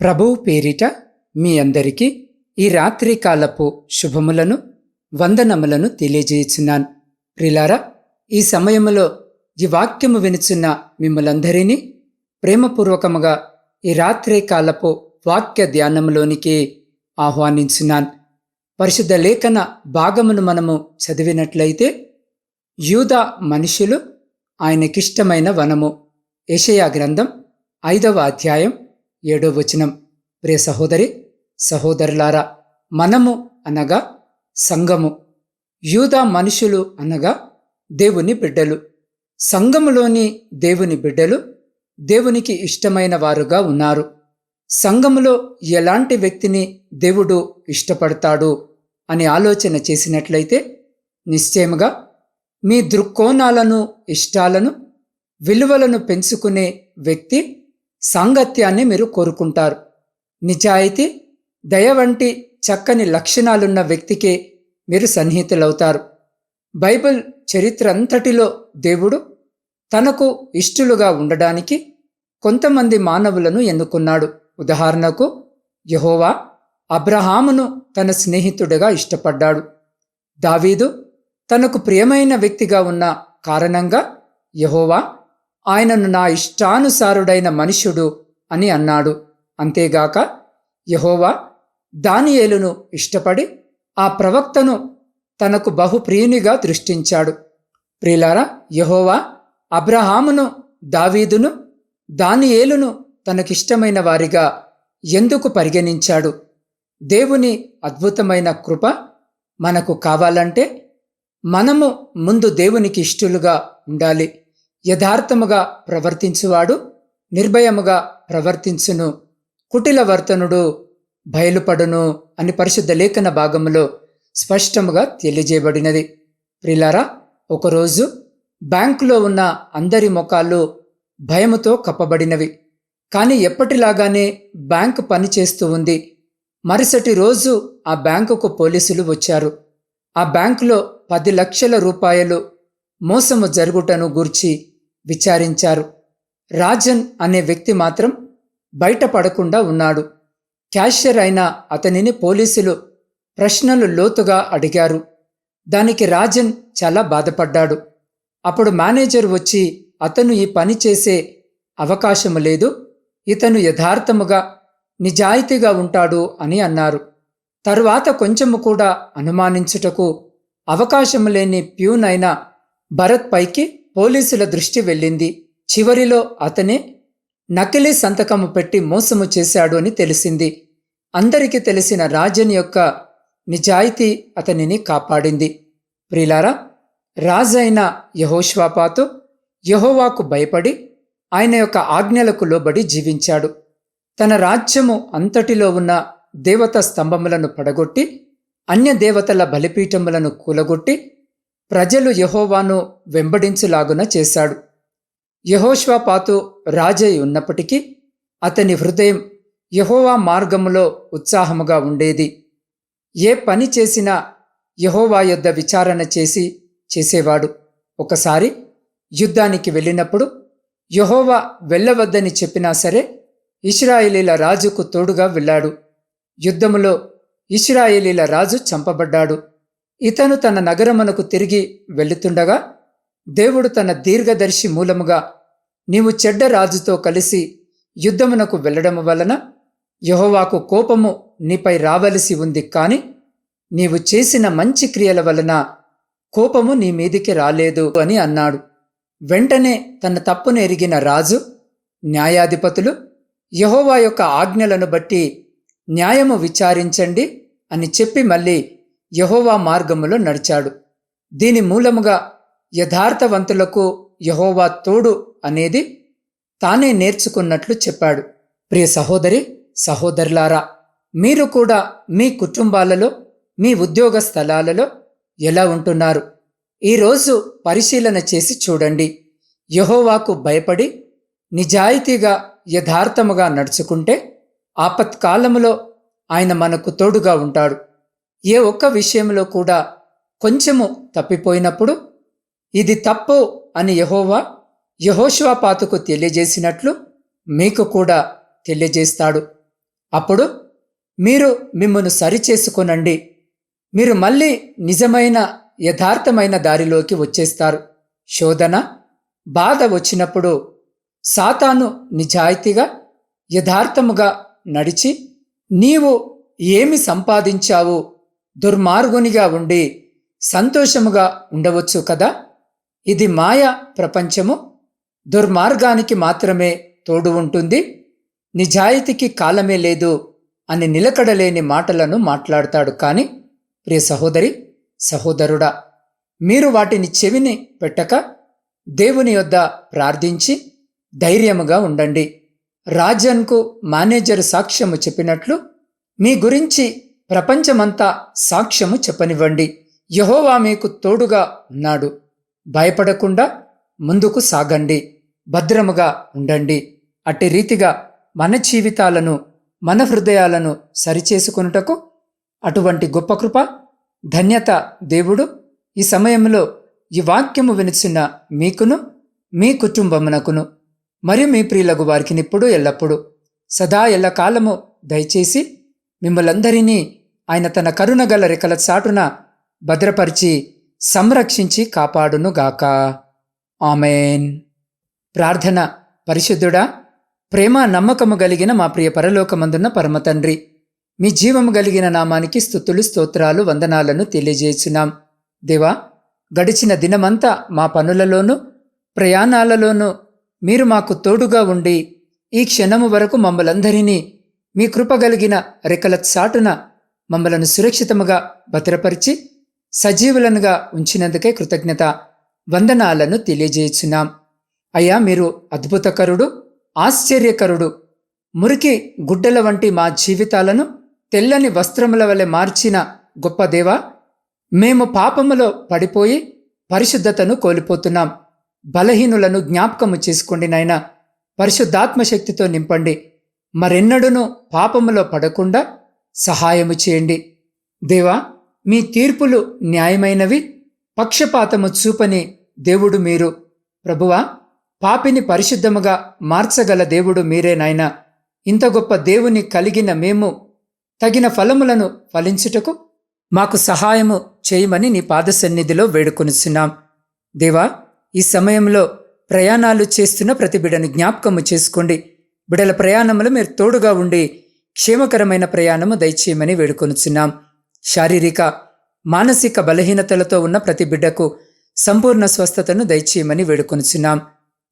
ప్రభువు పేరిట మీ అందరికీ ఈ రాత్రి కాలపు శుభములను వందనములను తెలియజేయుచున్నాను. ప్రిలారా ఈ సమయములో ఈ వాక్యము వినుచున్న మిమ్మలందరినీ ప్రేమపూర్వకముగా ఈ రాత్రి కాలపు వాక్య ధ్యానములోనికి ఆహ్వానించున్నాను. పరిశుద్ధ లేఖన భాగమును మనము చదివినట్లయితే యూదా మనుషులు ఆయనకిష్టమైన వనము. యషయా గ్రంథం ఐదవ అధ్యాయం ఏడో వచనం. ప్రియ సహోదరి సహోదరులారా మనము అనగా సంఘము. యూదా మనుషులు అనగా దేవుని బిడ్డలు. సంఘములోని దేవుని బిడ్డలు దేవునికి ఇష్టమైన వారుగా ఉన్నారు. సంఘములో ఎలాంటి వ్యక్తిని దేవుడు ఇష్టపడతాడు అని ఆలోచన చేసినట్లయితే నిశ్చయముగా మీ దృక్కోణాలను ఇష్టాలను విలువలను పెంచుకునే వ్యక్తి సాంగత్యాన్ని మీరు కోరుకుంటారు. నిజాయితీ దయ వంటి చక్కని లక్షణాలున్న వ్యక్తికే మీరు సన్నిహితులవుతారు. బైబిల్ చరిత్ర అంతటిలో దేవుడు తనకు ఇష్టలుగా ఉండడానికి కొంతమంది మానవులను ఎన్నుకున్నాడు. ఉదాహరణకు యహోవా అబ్రహామును తన స్నేహితుడిగా ఇష్టపడ్డాడు. దావీదు తనకు ప్రియమైన వ్యక్తిగా ఉన్న కారణంగా యహోవా ఆయనను నా ఇష్టానుసారుడైన మనుష్యుడు అని అన్నాడు. అంతేగాక యహోవా దానియేలును ఇష్టపడి ఆ ప్రవక్తను తనకు బహుప్రియునిగా దృష్టించాడు. ప్రియులారా యహోవా అబ్రహామును దావీదును దానియేలును తనకిష్టమైన వారిగా ఎందుకు పరిగణించాడు? దేవుని అద్భుతమైన కృప మనకు కావాలంటే మనము ముందు దేవునికి ఇష్టలుగా ఉండాలి. యథార్థముగా ప్రవర్తించువాడు నిర్భయముగా ప్రవర్తించును. కుటిల వర్తనుడు బయలుపడును అని పరిశుద్ధ లేఖన భాగములో స్పష్టముగా తెలియజేయబడినది. ప్రిలారా ఒకరోజు బ్యాంకులో ఉన్న అందరి ముఖాలు భయముతో కప్పబడినవి. కానీ ఎప్పటిలాగానే బ్యాంకు పనిచేస్తూ ఉంది. మరుసటి రోజు ఆ బ్యాంకుకు పోలీసులు వచ్చారు. ఆ బ్యాంకులో పది లక్షల రూపాయలు మోసము జరుగుటను గూర్చి విచారించారు. రాజన్ అనే వ్యక్తి మాత్రం బయటపడకుండా ఉన్నాడు. క్యాషియర్ అయిన అతనిని పోలీసులు ప్రశ్నలు లోతుగా అడిగారు. దానికి రాజన్ చాలా బాధపడ్డాడు. అప్పుడు మేనేజర్ వచ్చి అతను ఈ పని చేసే అవకాశము లేదు. ఇతను యథార్థముగా నిజాయితీగా ఉంటాడు అని అన్నారు. తరువాత కొంచెము కూడా అనుమానించుటకు అవకాశము లేని ప్యూన్ అయిన భరత్ పైకి పోలీసుల దృష్టి వెళ్ళింది. చివరిలో అతనే నకిలీ సంతకము పెట్టి మోసము చేశాడు అని తెలిసింది. అందరికీ తెలిసిన రాజన్ యొక్క నిజాయితీ అతనిని కాపాడింది. ప్రిలారా రాజైన యహోష్వాపాతు యహోవాకు భయపడి ఆయన యొక్క ఆజ్ఞలకు లోబడి జీవించాడు. తన రాజ్యము అంతటిలో ఉన్న దేవత స్తంభములను పడగొట్టి అన్య దేవతల బలిపీఠములను కూలగొట్టి ప్రజలు యహోవాను వెంబడించులాగున చేశాడు. యహోష్వాపాతు రాజై ఉన్నప్పటికీ అతని హృదయం యహోవా మార్గములో ఉత్సాహముగా ఉండేది. ఏ పని చేసినా యహోవా యొద్ద విచారణ చేసి చేసేవాడు. ఒకసారి యుద్ధానికి వెళ్ళినప్పుడు యహోవా వెళ్ళవద్దని చెప్పినా సరే ఇస్రాయేలీల రాజుకు తోడుగా వెళ్ళాడు. యుద్ధములో ఇస్రాయేలీల రాజు చంపబడ్డాడు. ఇతను తన నగరమునకు తిరిగి వెళుతుండగా దేవుడు తన దీర్ఘదర్శి మూలముగా నీవు చెడ్డ రాజుతో కలిసి యుద్ధమునకు వెళ్ళడము వలన యహోవాకు కోపము నీపై రావలసి ఉంది కాని నీవు చేసిన మంచి క్రియల వలన కోపము నీ మీదికి రాలేదు అని అన్నాడు. వెంటనే తన తప్పును ఎరిగిన రాజు న్యాయాధిపతులు యహోవా యొక్క ఆజ్ఞలను బట్టి న్యాయము విచారించండి అని చెప్పి మళ్ళీ యహోవా మార్గములో నడిచాడు. దీని మూలముగా యథార్థవంతులకు యహోవా తోడు అనేది తానే నేర్చుకున్నట్లు చెప్పాడు. ప్రియ సహోదరి సహోదరులారా మీరు కూడా మీ కుటుంబాలలో మీ ఉద్యోగ స్థలాలలో ఎలా ఉంటున్నారు? ఈరోజు పరిశీలన చేసి చూడండి. యహోవాకు భయపడి నిజాయితీగా యథార్థముగా నడుచుకుంటే ఆపత్కాలములో ఆయన మనకు తోడుగా ఉంటాడు. ఏ ఒక్క విషయంలో కూడా కొంచెము తప్పిపోయినప్పుడు ఇది తప్పు అని యహోవా యహోష్వాపాతుకు తెలియజేసినట్లు మీకు కూడా తెలియజేస్తాడు. అప్పుడు మీరు మిమ్మను సరిచేసుకొనండి. మీరు మళ్ళీ నిజమైన యథార్థమైన దారిలోకి వచ్చేస్తారు. శోధన బాధ వచ్చినప్పుడు సాతాను నిజాయితీగా యథార్థముగా నడిచి నీవు ఏమి సంపాదించావు దుర్మార్గునిగా ఉండి సంతోషముగా ఉండవచ్చు కదా? ఇది మాయ ప్రపంచము. దుర్మార్గానికి మాత్రమే తోడు ఉంటుంది. నిజాయితీకి కాలమే లేదు అని నిలకడలేని మాటలను మాట్లాడతాడు. కాని ప్రియ సహోదరి సహోదరుడా మీరు వాటిని చెవిని పెట్టక దేవుని యొద్ద ప్రార్థించి ధైర్యముగా ఉండండి. రాజన్కు మేనేజర్ సాక్ష్యము చెప్పినట్లు మీ గురించి ప్రపంచమంతా సాక్ష్యము చెప్పనివ్వండి. యహోవా మీకు తోడుగా ఉన్నాడు. భయపడకుండా ముందుకు సాగండి. భద్రముగా ఉండండి. అట్టి రీతిగా మన జీవితాలను మన హృదయాలను సరిచేసుకొనుటకు అటువంటి గొప్ప కృప ధన్యత దేవుడు ఈ సమయంలో ఈ వాక్యము వినిచిన మీకును మీ కుటుంబమునకును మరియు మీ ప్రియులకు వారికి ఎల్లప్పుడూ ఎల్లప్పుడు. సదా ఎల్లకాలము దయచేసి మిమ్మలందరినీ ఆయన తన కరుణగల రెక్కల చాటున భద్రపరిచి సంరక్షించి కాపాడునుగాక ఆమెన్. ప్రార్థన. పరిశుద్ధుడా ప్రేమ నమ్మకము కలిగిన మా ప్రియ పరలోకమందున్న పరమతండ్రి మీ జీవము కలిగిన నామానికి స్థుతులు స్తోత్రాలు వందనాలను తెలియజేస్తున్నాం దేవా గడిచిన దినమంతా మా పనులలోనూ ప్రయాణాలలోనూ మీరు మాకు తోడుగా ఉండి ఈ క్షణము వరకు మమ్మలందరినీ మీ కృప కలిగిన రెక్కల చాటున మమ్మలను సురక్షితముగా భద్రపరిచి సజీవులనుగా ఉంచినందుకే కృతజ్ఞత వందనాలను తెలియజేయుచున్నాం. అయ్యా మీరు అద్భుతకరుడు ఆశ్చర్యకరుడు. మురికి గుడ్డల వంటి మా జీవితాలను తెల్లని వస్త్రముల వలె మార్చిన గొప్ప దేవా మేము పాపములో పడిపోయి పరిశుద్ధతను కోల్పోతున్నాం. బలహీనులను జ్ఞాపకము చేసుకోండి నాయన. పరిశుద్ధాత్మ శక్తితో నింపండి. మరెన్నడూనూ పాపములో పడకుండా సహాయము చేయండి. దేవా మీ తీర్పులు న్యాయమైనవి పక్షపాతము చూపని దేవుడు మీరు. ప్రభువా పాపిని పరిశుద్ధముగా మార్చగల దేవుడు మీరే నాయన. ఇంత గొప్ప దేవుని కలిగిన మేము తగిన ఫలములను ఫలించుటకు మాకు సహాయము చేయమని నీ పాద సన్నిధిలో వేడుకొనిస్తున్నాం దేవా ఈ సమయంలో ప్రయాణాలు చేస్తున్న ప్రతి బిడను జ్ఞాపకము చేసుకోండి. బిడల ప్రయాణములు మీరు తోడుగా ఉండి క్షేమకరమైన ప్రయాణము దయచేయమని వేడుకొనుచున్నాం. శారీరక మానసిక బలహీనతలతో ఉన్న ప్రతి బిడ్డకు సంపూర్ణ స్వస్థతను దయచేయమని వేడుకొనుచున్నాం.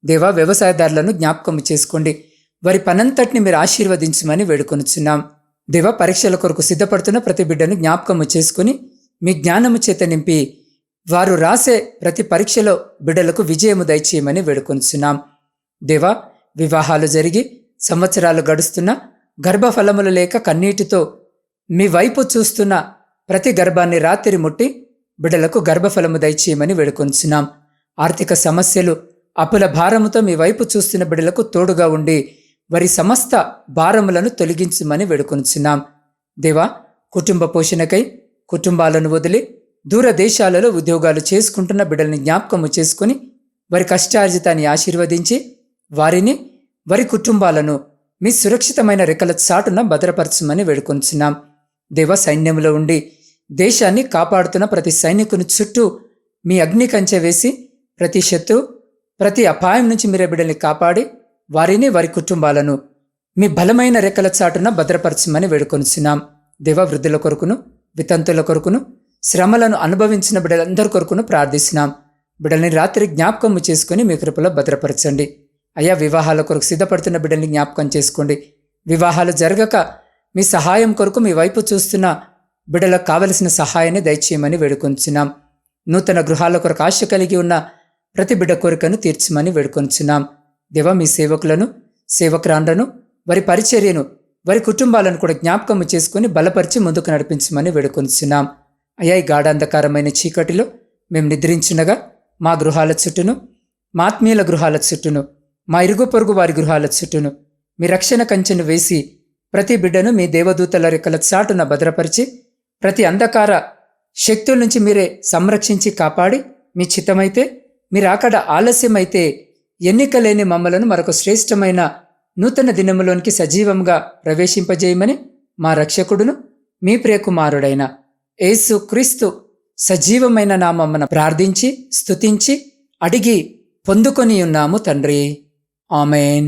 దేవా వ్యవసాయదారులను జ్ఞాపకము చేసుకోండి. వారి పనంతటిని మీరు ఆశీర్వదించమని వేడుకొనుచున్నాం. దేవ పరీక్షల కొరకు సిద్ధపడుతున్న ప్రతి బిడ్డను జ్ఞాపకము చేసుకుని మీ జ్ఞానము చేత నింపి వారు రాసే ప్రతి పరీక్షలో బిడ్డలకు విజయము దయచేయమని వేడుకొనుచున్నాం. దేవా వివాహాలు జరిగి సంవత్సరాలు గడుస్తున్న గర్భఫలములు లేక కన్నీటితో మీ వైపు చూస్తున్న ప్రతి గర్భాన్ని రాత్రి ముట్టి బిడలకు గర్భఫలము దయచేయమని వేడుకొంచున్నాం. ఆర్థిక సమస్యలు అప్పుల భారముతో మీ వైపు చూస్తున్న బిడలకు తోడుగా ఉండి వారి సమస్త భారములను తొలగించమని వేడుకొంచున్నాం. దేవా కుటుంబ పోషణకై కుటుంబాలను వదిలి దూర దేశాలలో ఉద్యోగాలు చేసుకుంటున్న బిడ్డల్ని జ్ఞాపకము చేసుకుని వారి కష్టార్జితాన్ని ఆశీర్వదించి వారిని వారి కుటుంబాలను మీ సురక్షితమైన రెక్కల చాటున భద్రపరచమని వేడుకొంచున్నాం. దేవ సైన్యంలో ఉండి దేశాన్ని కాపాడుతున్న ప్రతి సైనికుని చుట్టూ మీ అగ్ని కంచె వేసి ప్రతి శత్రు ప్రతి అపాయం నుంచి మీరే బిడ్డల్ని కాపాడి వారిని వారి కుటుంబాలను మీ బలమైన రెక్కల చాటున భద్రపరచమని వేడుకొనిచున్నాం దేవ వృద్ధుల కొరకును వితంతుల కొరకును శ్రమలను అనుభవించిన బిడ్డలందరి కొరకును ప్రార్థిస్తున్నాం. బిడ్డల్ని రాత్రి జ్ఞాపకము చేసుకుని మీ కృపలో భద్రపరచండి. అయ్యా వివాహాల కొరకు సిద్ధపడుతున్న బిడ్డల్ని జ్ఞాపకం చేసుకోండి. వివాహాలు జరగక మీ సహాయం కొరకు మీ వైపు చూస్తున్న బిడ్డలకు కావలసిన సహాయాన్ని దయచేయమని వేడుకొంచున్నాం. నూతన గృహాల కొరకు ఆశ కలిగి ఉన్న ప్రతి బిడ్డ కోరికను తీర్చమని వేడుకొంచున్నాం. దేవ మీ సేవకులను సేవకురాండ్రను వారి పరిచర్యను వారి కుటుంబాలను కూడా జ్ఞాపకము చేసుకుని బలపరిచి ముందుకు నడిపించమని వేడుకొంచున్నాం. అయ్యా ఈ గాఢాంధకారమైన చీకటిలో మేము నిద్రించినగా మా గృహాల చుట్టూను మా ఆత్మీయుల గృహాల చుట్టూను మా ఇరుగు పొరుగు వారి గృహాల చుట్టూను మీ రక్షణ కంచెను వేసి ప్రతి బిడ్డను మీ దేవదూతల రెక్కల చాటున భద్రపరిచి ప్రతి అంధకార శక్తుల నుంచి మీరే సంరక్షించి కాపాడి మీ చిత్తమైతే మీరు అక్కడ ఆలస్యమైతే ఎన్నికలేని మమ్మలను మరొక శ్రేష్టమైన నూతన దినములోనికి సజీవంగా ప్రవేశింపజేయమని మా రక్షకుడును మీ ప్రియకుమారుడైన యేసు క్రీస్తు సజీవమైన నామమ్మన ప్రార్థించి స్తుతించి అడిగి పొందుకొని ఉన్నాము తండ్రి. ఆమెన్